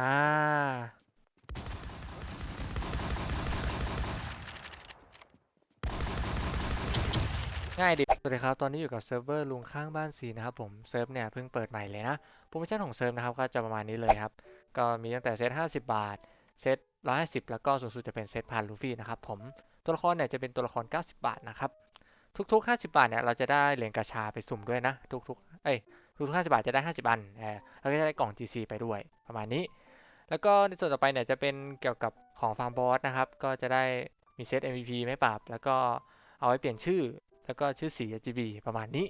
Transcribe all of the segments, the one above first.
อ่า ง่ายดี สวัสดีครับ ตอนนี้อยู่กับเซิร์ฟเวอร์ลุงข้างบ้านสีนะครับผม เซิร์ฟเนี่ยเพิ่งเปิดใหม่เลยนะ โปรโมชั่นของเซิร์ฟนะครับ ก็จะประมาณนี้เลยครับ ก็มีตั้งแต่เซต50 บาท เซต150 แล้วก็สูงสุดจะเป็นเซตพันลูฟี่นะครับผม ตัวละครเนี่ยจะเป็นตัวละคร 90 บาทนะครับ ทุกๆ 50 บาทเนี่ยเราจะได้เหรียญกาชาไปสุ่มด้วยนะ ทุกๆ เอ้ยทุกๆ50 บาทจะได้ 50 อันเออแล้วก็จะได้กล่อง GC ไปด้วย ประมาณนี้ แล้วก็ในส่วนต่อไปเนี่ยจะเป็นเกี่ยวกับของฟาร์มบอสนะครับ ก็จะได้มีเซต MVP ไม่ปรับ แล้วก็เอาไว้เปลี่ยนชื่อ แล้วก็ชื่อสี RGB ประมาณนี้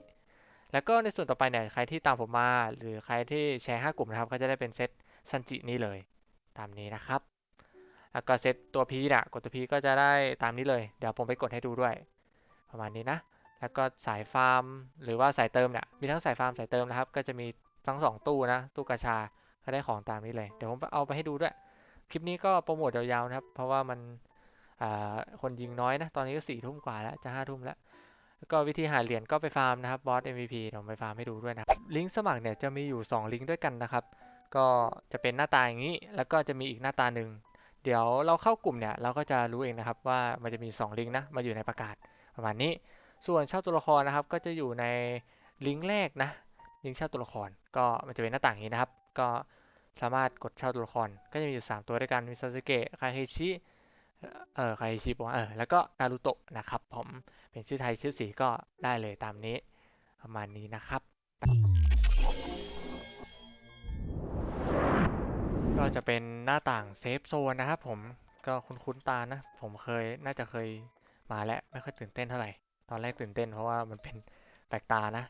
แล้วก็ในส่วนต่อไปเนี่ยใครที่ตามผมมา หรือใครที่แชร์ 5 กลุ่มนะครับ ก็จะได้เป็นเซตซันจินี่เลย ตามนี้นะครับ แล้วก็เซตตัว P น่ะกดตัว P ก็จะได้ตามนี้เลย เดี๋ยวผมไปกดให้ดูด้วย ประมาณนี้นะ แล้วก็สายฟาร์ม หรือว่าสายเติมเนี่ย มีทั้งสายฟาร์มสายเติมนะครับ ก็จะมีทั้งสองตู้นะ ตู้กาชา ก็ได้ของตามนี้เลย เดี๋ยวผมเอาไปให้ดูด้วย คลิปนี้ก็โปรโมทยาวๆนะครับ เพราะว่ามันคนยิงน้อยนะ ตอนนี้ก็สี่ทุ่มกว่าแล้ว จะห้าทุ่มแล้ว แล้วก็วิธีหาเหรียญก็ไปฟาร์มนะครับบอส MVP เดี๋ยวผมไปฟาร์มให้ดูด้วยนะครับลิงก์สมัครเนี่ยจะมีอยู่ 2 ลิงก์ด้วยกันนะครับ ก็จะเป็นหน้าตาอย่างนี้ แล้วก็จะมีอีกหน้าตาหนึ่ง เดี๋ยวเราเข้ากลุ่มเนี่ยเราก็จะรู้เองนะครับว่ามันจะมี 2 ลิงก์นะ มาอยู่ในประกาศประมาณนี้ ส่วนเช่าตัวละครนะครับ ก็จะอยู่ในลิงก์แรกนะ ลิงก์เช่าตัวละคร ก็มันจะเป็นหน้าต่างนี้นะครับ ก็ สามารถกดเช่าตัวละคร ก็จะมีอยู่ 3 ตัวด้วยกันมีซาสึเกะคาเฮชิเออคาเฮชิบอกว่าเออแล้วก็นารูโตะนะครับผมเป็นชื่อไทยชื่อสีก็ได้เลยตามนี้ประมาณนี้นะครับก็จะเป็นหน้าต่างเซฟโซนนะครับผมก็คุ้นๆตานะ ผมเคยน่าจะเคยมาแล้วไม่ค่อยตื่นเต้นเท่าไหร่ ตอนแรกตื่นเต้นเพราะว่ามันเป็นแปลกตานะ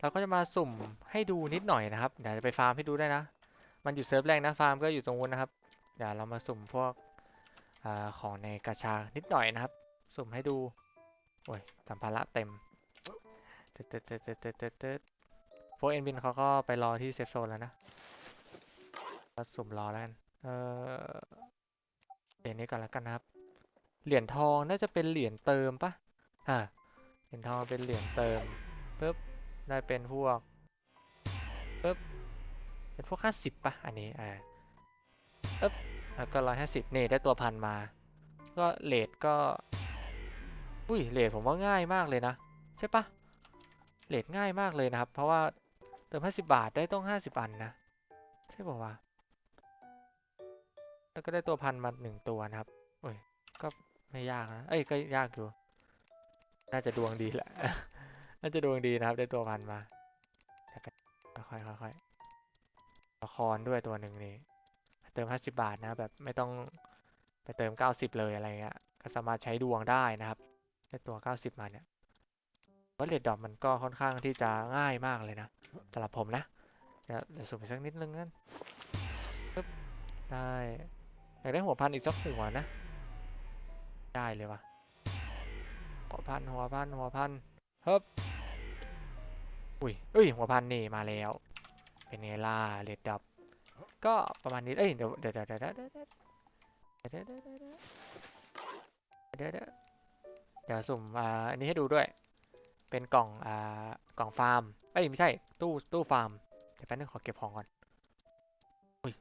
เราก็จะมาสุ่มให้ดูนิดหน่อยนะครับเดี๋ยวจะไปฟาร์มให้ดูได้นะ มันอยู่เซิร์ฟแรกนะฟาร์มก็อยู่ตรงนู้นนะครับเดี๋ยวเรามาสุ่มพวกอาของในกาชานิดหน่อยนะครับ สุ่มให้ดูโอ้ยสัมภาระเต็มตึ๊ดตึ๊ดตึ๊ดตึ๊ดตึ๊ดตึ๊ดตึ๊ดพวกเอ็นบินเขาก็ไปรอที่เซฟโซนแล้วนะก็สุ่มรอแล้วกันเออเหรียญนี้ก่อนแล้วกันนะครับ เหรียญทองน่าจะเป็นเหรียญเติมปะอ่าเหรียญทองเป็นเหรียญเติมปึ๊บได้เป็นพวก เป็นพวกห้าสิบปะอันนี้อ่าปึ๊บแล้วก็ร้อยห้าสิบนี่ได้ตัวพันมา ก็เลทก็ อุ้ยเลทผมว่าง่ายมากเลยนะ ใช่ปะเลทง่ายมากเลยนะครับ เพราะว่าเติม50บาทได้ต้อง50อันนะ ใช่ป่าวะแล้วก็ได้ตัวพันมาหนึ่งตัวนะครับโอ้ยก็ไม่ยากนะ เอ้ยก็ยากอยู่ น่าจะดวงดีแหละ น่าจะดวงดีนะครับ ได้ตัวพันมาค่อยๆค่อยๆ ละครด้วยตัวหนึ่งนี่เติม 50 บาทนะแบบไม่ต้องไปเติม 90 เลยอะไรเงี้ยก็สามารถใช้ดวงได้นะครับได้ตัว 90 มาเนี่ยเพราะเลดดอปมันก็ค่อนข้างที่จะง่ายมากเลยนะสำหรับผมนะเดี๋ยวสุ่มอีกสักนิดนึงนั่นได้อยากได้หัวพันอีกสักหัวนะ ได้เลยวะหัวพันหัวพันหัวพันเฮ้บอุ้ยอุ้ยหัวพันนี่มาแล้ว เป็นไงล่ะเลดดอปก็ประมาณนี้ เอ้ย เดี๋ยวเดี๋ยวเดี๋ยวเดี๋ยวเดี๋ยวเดี๋ยวเดี๋ยวเดี๋ยวเดี๋ยวเดี๋ยวสุ่ม อ่า อันนี้ให้ดูด้วย เป็นกล่อง อ่า กล่องฟาร์ม เอ้ย ไม่ใช่ ตู้ ตู้ฟาร์ม เดี๋ยวแป๊บนึงขอเก็บของก่อน อุ้ย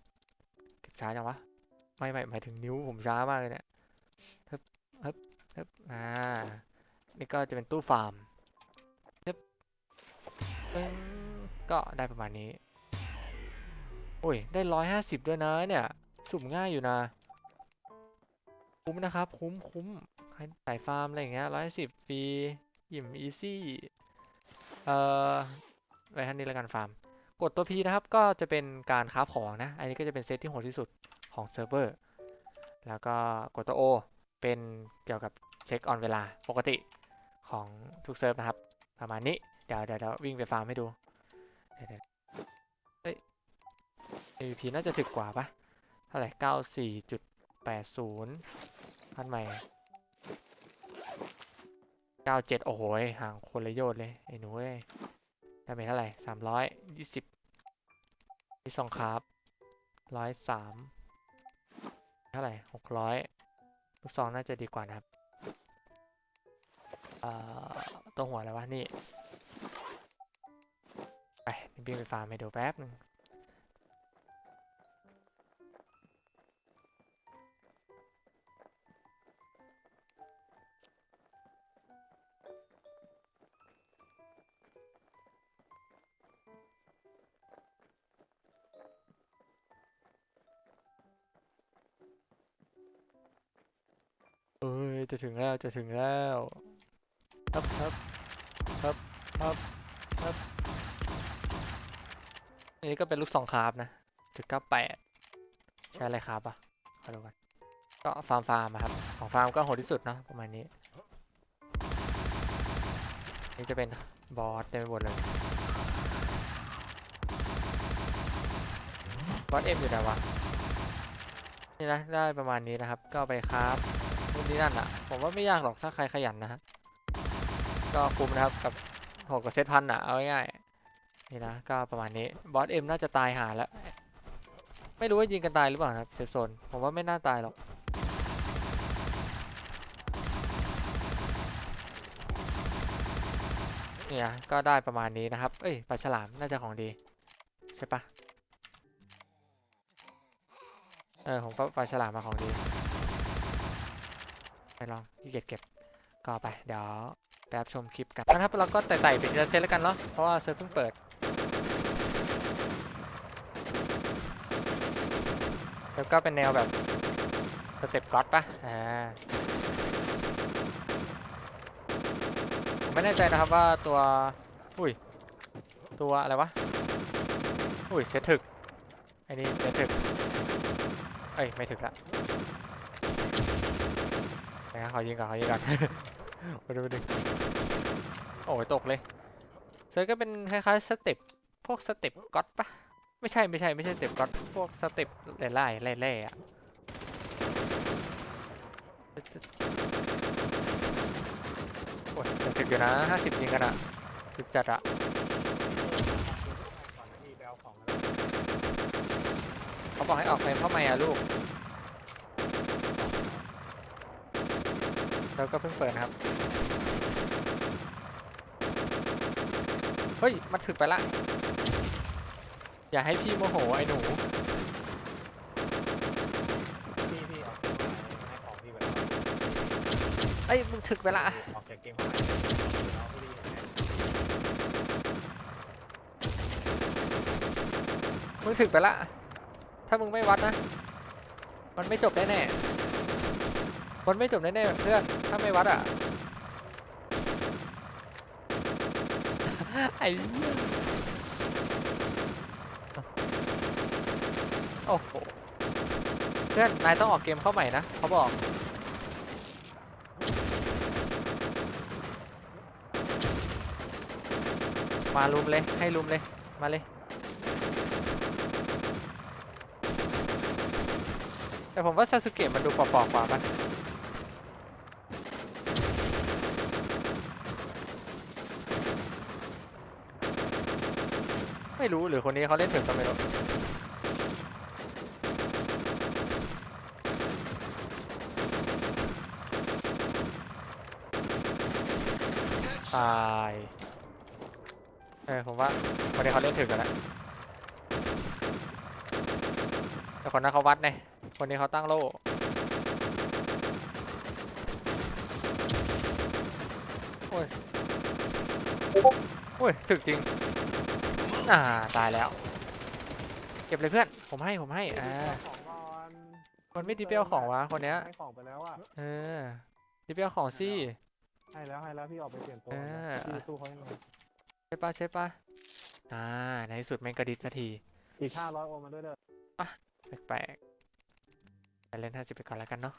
เก็บช้าจังวะ ไม่ไม่หมายถึงนิ้วผมช้ามากเลยเนี่ยฮึบฮึบฮึบอ่า นี่ก็จะเป็นตู้ฟาร์มฮึบก็ได้ประมาณนี้ โอ้ย ได้ร้อยห้าสิบด้วยนะเนี่ย สุ่มง่ายอยู่นะ คุ้มนะครับ คุ้มคุ้มใสายฟาร์มอะไรอย่างเงี้ยร้อยสิบฟรีอิ่มอีซี่เอ่อไว้ท่านนี้ล้วกันฟาร์ม กดตัว P นะครับ ก็จะเป็นการค้าของนะ อันนี้ก็จะเป็นเซตที่โหดที่สุดของเซิร์ฟเวอร์ แล้วก็กดตัว O เป็นเกี่ยวกับเช็คออนเวลาปกติของทุกเซิร์ฟนะครับ ประมาณนี้ เดี๋ยวเดี๋ยวเดี๋ยววิ่งไปฟาร์มให้ดู เดี๋ยว MVP น่าจะถึกกว่าปะเท่าไหร่เก้าสี่จุดแปดศูนย์พันใหม่เก้าเจ็ดโอ้โหห่างคนละโยชน์เลยไอ้หนูเอ้ยได้ไปเท่าไหร่สามร้อยยี่สิบที่สองครับร้อยสามเท่าไหร่หกร้อยลูกซองน่าจะดีกว่านะครับเอ่อตัวหัวอะไรวะนี่ ไปนี่บินไปฟาร์มให้ดูแป๊บหนึ่ง ยจะถึงแล้วจะถึงแล้วครับครับครับครับครับอันนี้ก็เป็นลูกสองคาร์บนะถึงเก้าแปดใช้อะไรคาร์บอะขอดูกันก็ฟาร์มฟาร์มอะครับของฟาร์มก็โหดที่สุดเนอะประมาณนี้ นี่จะเป็นบอสเต็มไปหมดเลยบอสเอ็มอยู่ไหนวะนี่นะได้ประมาณนี้นะครับ ก็ไปคราฟ นู่นนี่นั่นอะ ผมว่าไม่ยากหรอกถ้าใครขยันนะฮะ ก็คุ้มนะครับกับหกกับเซตพันอะ เอาง่ายๆนี่นะ ก็ประมาณนี้ บอสเอ็มน่าจะตายหาแล้ว ไม่รู้ว่ายิงกันตายหรือเปล่านะครับเซฟโซน ผมว่าไม่น่าตายหรอกเนี่ยก็ได้ประมาณนี้นะครับ เอ้ยปลาฉลามน่าจะของดี ใช่ปะเออผมปลาฉลามมาของดี ไปลองขี้เกียจเก็บก็ไป เดี๋ยวแปบชมคลิปกันนะครับเราก็ไต่ๆไปทีละเซตแล้วกันเนาะเพราะว่าเซิร์ฟเพิ่งเปิดแล้วก็เป็นแนวแบบสเต็ปก๊อตปะอ่าผมไม่แน่ใจนะครับว่าตัว อุ้ย ตัวอะไรวะ อุ้ยเซตถึกไอ้นี่เซตถึก เอ้ย ไม่ถึกละ นะขอยิงก่อนขอยิงก่อนมาดูมาดูโอ้ยตกเลยเซตก็เป็นคล้ายๆสเต็ปพวกสเต็ปก๊อตปะไม่ใช่ไม่ใช่ไม่ใช่สเต็ปก๊อตพวกสเต็ปไล่ไล่ไล่อะโอ้ยแต่ถึกอยู่นะห้าสิบยิงกันอะถึกจัดอะเขาบอกให้ออกเฟรมเข้ามาอะลูก แล้วก็เพิ่งเปิดนะครับ เฮ้ย มันถึกไปละ อย่าให้พี่โมโหไอ้หนู พี่พี่ออกเกมให้ของพี่ไปแล้วเอ้ย มึงถึกไปละออกจากเกมของไหนแล้วพี่ดีให้มึงถึกไปละ ถ้ามึงไม่วัดนะ มันไม่จบแน่ๆ มันไม่จบแน่ๆเพื่อนถ้าไม่วัดอะ ไอ้เหี้ยโอ้โหเพื่อนนายต้องออกเกมเข้าใหม่นะเขาบอกมาลุมเลย ให้ลุมเลย มาเลย แต่ผมว่าซาสึเกะมันดูปอกๆกว่าปะ ไม่รู้หรือคนนี้เขาเล่นถึงก็ไม่รู้ตายเออผมว่าคนนี้เขาเล่นถึงกันแล้วแต่คนนั้นเขาวัดไงคนนี้เขาตั้งโล่โอ้ยโอ้ยถึกจริง อ่าตายแล้ว เก็บเลยเพื่อน ผมให้ผมให้อ่าของก่อนมันไม่ดีเปรี้ยวของวะคนเนี้ยให้ของไปแล้วอะเออดีเปรี้ยวของสิให้แล้วให้แล้วพี่ออกไปเปลี่ยนตัวเออพี่ตู้เขายังไงใช่ปะใช่ปะอ่าในที่สุดแม่งกระดิษสักทีอีกห้าร้อยโอมาด้วยเด้อแปลกๆแต่เล่นห้าสิบไปก่อนแล้วกันเนาะ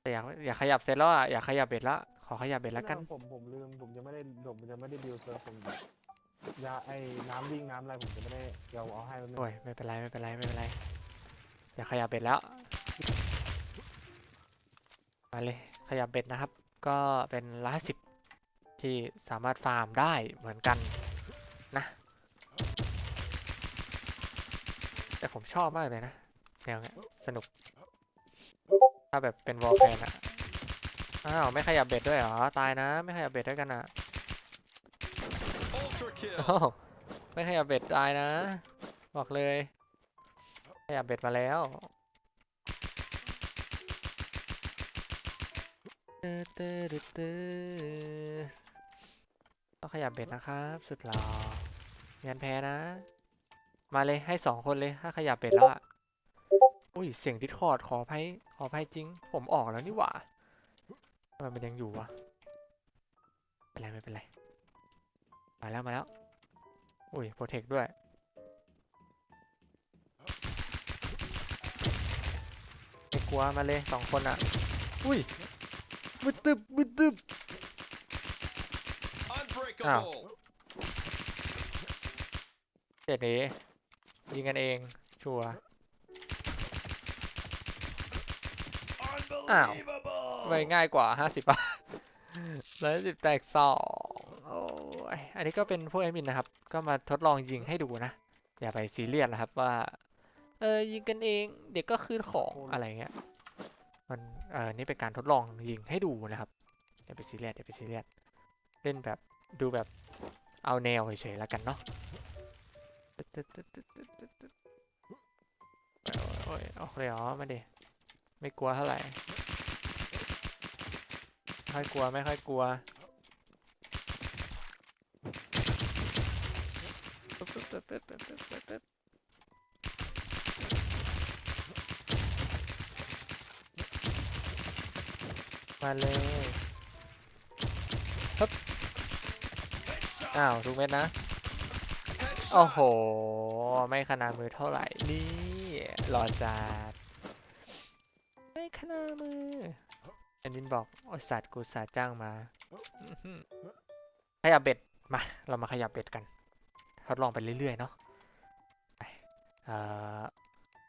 แต่อยากอยากขยับเสร็จแล้วอะอยากขยับเบ็ดแล้วขอขยับเบ็ดแล้วกันผมผมลืมผมจะไม่ได้ผมจะไม่ได้ดิวเซิร์ฟผม ยาไอ้น้ำวิ่งน้ำอะไรผมจะไม่ได้เดี๋ยวเอาให้แป๊บนึงโอ้ยไม่เป็นไรไม่เป็นไรไม่เป็นไรอย่าขยับเบ็ดแล้วมาเลยขยับเบ็ดนะครับ ก็เป็นร้อยสิบที่สามารถฟาร์มได้เหมือนกันนะ แต่ผมชอบมากเลยนะแนวเนี้ยสนุก ถ้าแบบเป็นวอลแฟนอะอ้าวไม่ขยับเบ็ดด้วยเหรอ ตายนะ ไม่ขยับเบ็ดด้วยกันอะ อ้าวไม่ขยับเบ็ดตายนะ บอกเลย ขยับเบ็ดมาแล้วตื้อตื้อตื้อตื้อต้องขยับเบ็ดนะครับ สุดหล่อเงียนแพ้นะ มาเลยให้สองคนเลยถ้าขยับเบ็ดแล้วอะอุ้ยเสียงดิสคอร์ดขออภัยขออภัยจริง ผมออกแล้วนี่หว่าทำไมมันยังอยู่วะไม่เป็นไรไม่เป็นไร มาแล้วมาแล้ว อุ้ยโปรเทคด้วย ไม่กลัวมาเลยสองคนอะ อุ้ยบึดตึบบึดตึบ Unbreakable. เจ็ดนี้ยิงกันเองชัวร์ Unbelievable. ไม่ง่ายกว่าห้าสิบป่ะร้อยสิบแตกสองโอ้ยอันนี้ก็เป็นพวกแอดมินนะครับ ก็มาทดลองยิงให้ดูนะ อย่าไปซีเรียสนะครับว่า เออยิงกันเอง เด็กก็คืนของอะไรเงี้ย มันเออนี่เป็นการทดลองยิงให้ดูนะครับ อย่าไปซีเรียสอย่าไปซีเรียส เล่นแบบดูแบบเอาแนวเฉยๆแล้วกันเนาะตึ๊ดตึ๊ดตึ๊ดตึ๊ดตึ๊ดตึ๊ดตึ๊ดโอ้ยโอ้ยโอ้ยอ๋อมาดิ ไม่กลัวเท่าไหร่ไม่ค่อยกลัวไม่ค่อยกลัว มาเลยฮึบอ้าวทุกเม็ดนะ โอ้โห ไม่ขนาดมือเท่าไหร่ นี่หลอดจัดไม่ขนาดมืออันนี้บอกโอสัตว์กูสาจ้างมา ขยับเบ็ด มา เรามาขยับเบ็ดกัน ทดลองไปเรื่อยๆเนาะไปเอ่อ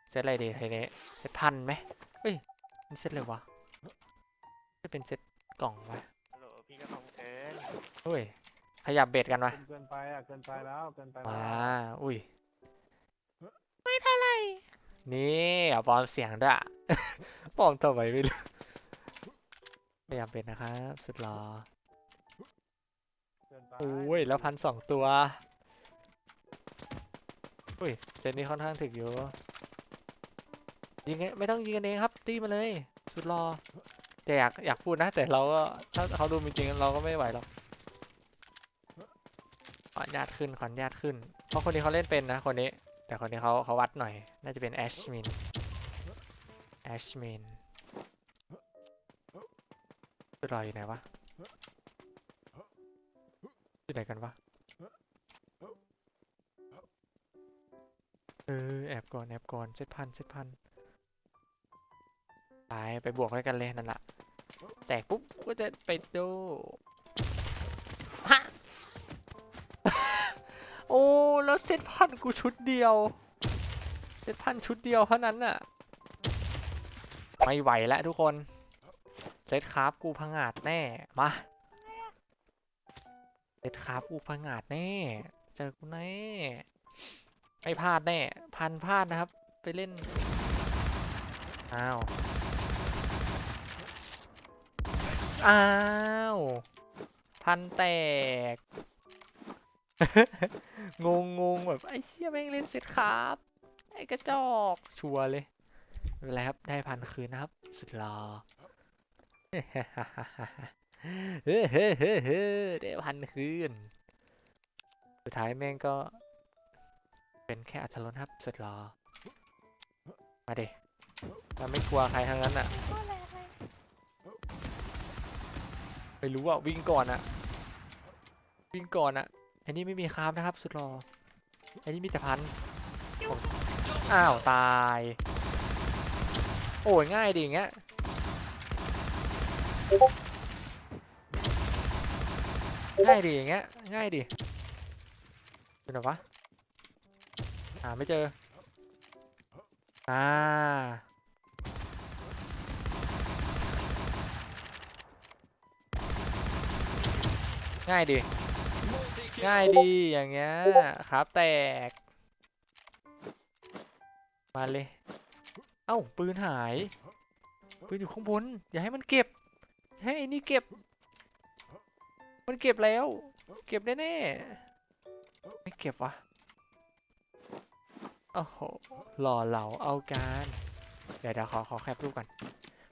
เซตอะไรดีทีนี้เซตพันไหมเฮ้ยนี่เซตอะไรวะจะเป็นเซตกล่องวะฮัลโหลพี่ก็คงเกินเฮ้ยขยับเบ็ดกันวะเกินเกินไปอะเกินไปแล้วเกินไปมาแล้วอุ้ยไม่เท่าไหร่นี่เอาปลอมเสียงด้วยอะปลอมทำไมไม่รู้ขยับเบ็ดนะครับสุดหรอเกินไปโอ้ยแล้วพันสองตัว อุ้ยเจนนี้ค่อนข้างถึกอยู่ยิงไม่ต้องยิงกันเองครับตีมาเลย สุดรอแต่อยากอยากพูดนะ แต่เราก็ถ้าเขาดูจริงเราก็ไม่ไหวหรอกขออนุญาตขึ้นขออนุญาตขึ้น เพราะคนนี้เขาเล่นเป็นนะคนนี้ แต่คนนี้เขาเขาวัดหน่อย น่าจะเป็นแอชมินแอชมินสุดรออยู่ไหนวะอยู่ไหนกันวะ ออแอบก่อนแอบก่อนเจ็ดพันเจ็ดพันไปไปบวกให้กันเลยนั่นแหละแตกปุ๊บก็จะไปดูฮะโอ้แล้วเซตพันกูชุดเดียวเซตพันชุดเดียวเท่านั้นน่ะไม่ไหวแล้วทุกคนเซตคราฟกูพังอาจแน่มาเซตคราฟกูพังอาจแน่เจอกูแน่ ไม่พลาดแน่ พันพลาดนะครับ ไปเล่น อ้าว อ้าว พันแตก งงงงแบบ ไอ้เชี่ยแม่งเล่นเสร็จครับ ไอ้กระจอก ชัวร์เลยไม่เป็นไรครับ ได้พันคืนนะครับ สุดหลอเฮ้เฮ้เฮ้เฮ้ได้พันคืน สุดท้ายแม่งก็ เป็นแค่อัตรสครับสุดหลอมาเดเราไม่กลัวใครทั้งนั้นอะไม่รู้อะวิ่งก่อนอะวิ่งก่อนอะอันนี้ไม่มีคราฟนะครับ สุดหลออันนี้มีแต่พันอ้าวตาย โอ้ยง่ายดีอย่างเงี้ยง่ายดีอย่างเงี้ยง่ายดีเป็นไงวะ หาไม่เจอ อ่า ง่ายดี ง่ายดีอย่างเงี้ยครับแตก มาเลย เอ้า ปืนหาย ปืนอยู่ข้างบน อย่าให้มันเก็บอย่าให้ไอ้นี่เก็บ มันเก็บแล้ว เก็บแน่ๆไม่เก็บวะ โอ้โหหล่อเหลาเอาการ เดี๋ยวเดี๋ยวขอขอแคปรูปก่อน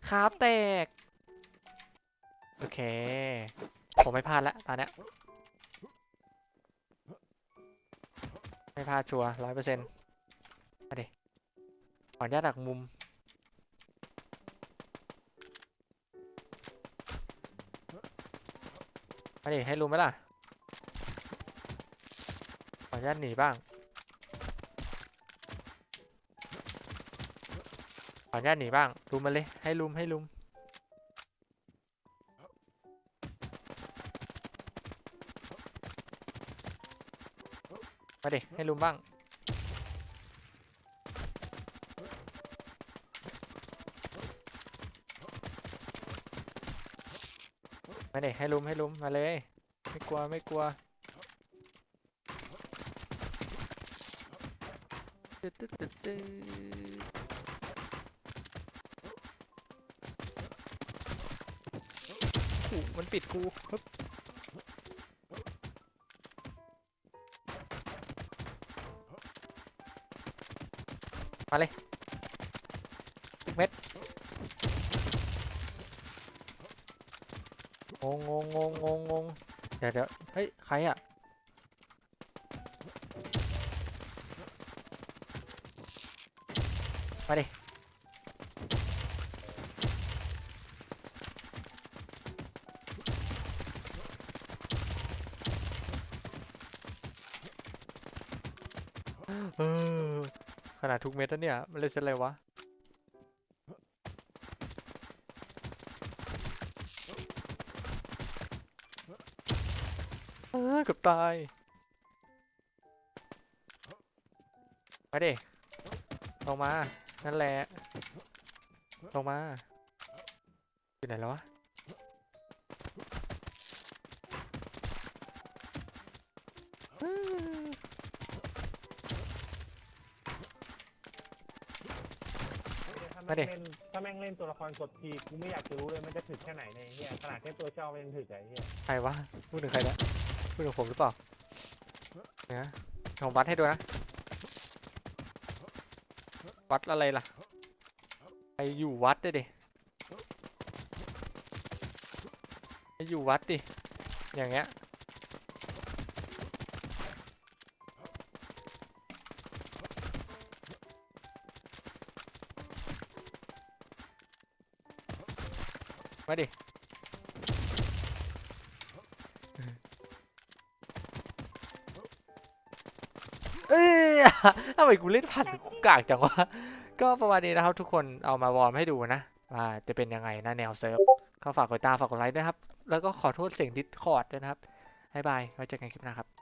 ครับแตก โอเค ผมไม่พลาดละตอนเนี้ยไม่พลาดชัวร้อยเปอร์เซ็นต์มาดิขออนุญาตดักมุม มาดิให้รู้ไหมล่ะ ขออนุญาตหนีบ้าง ขออนุญาตหนีบ้างลุมมาเลย ให้ลุมให้ลุมมาดิให้ลุมบ้างมาดิให้ลุมให้ลุมมาเลย ไม่กลัวไม่กลัว โอ้โหมันปิดกูฮึบมาเลยทุกเม็ดงงงงงงงงงเดี๋ยวเดี๋ยวเฮ้ย ใครอะมาดิ เออ ขนาดทุกเม็ดแล้วเนี่ย มันเลยเซนอะไรวะ เออเกับตายมาดิลงมา นั่นแหละลงมาอยู่ไหนแล้ววะ มาดิแม่งเล่นถ้าแม่งเล่นตัวละครกดทีกูไม่อยากจะรู้เลยมันจะถึกแค่ไหนในยไอ้เฮียขนาดแค่ตัวเจ้ามันยังถึกอะไอ้เฮียใครวะพูดถึงใครนะพูดถึงผมหรือเปล่าเนี่ยผมวัดให้ดูนะ วัดอะไรล่ะ ไปอยู่วัดด้วยดิไปอยู่วัดดิ อย่างเงี้ย มาดิ เอ้ยทำไมกูเล่นผ่านกูกากจังวะ ก็ประมาณนี้นะครับทุกคนเอามาวอร์มให้ดูนะว่าจะเป็นยังไงนะแนวเซิร์ฟก็ฝากกดตามฝากกดไลค์ด้วยครับ แล้วก็ขอโทษเสียงดิสคอร์ดด้วยนะครับบ๊ายบายไว้เจอกันคลิปหน้าครับ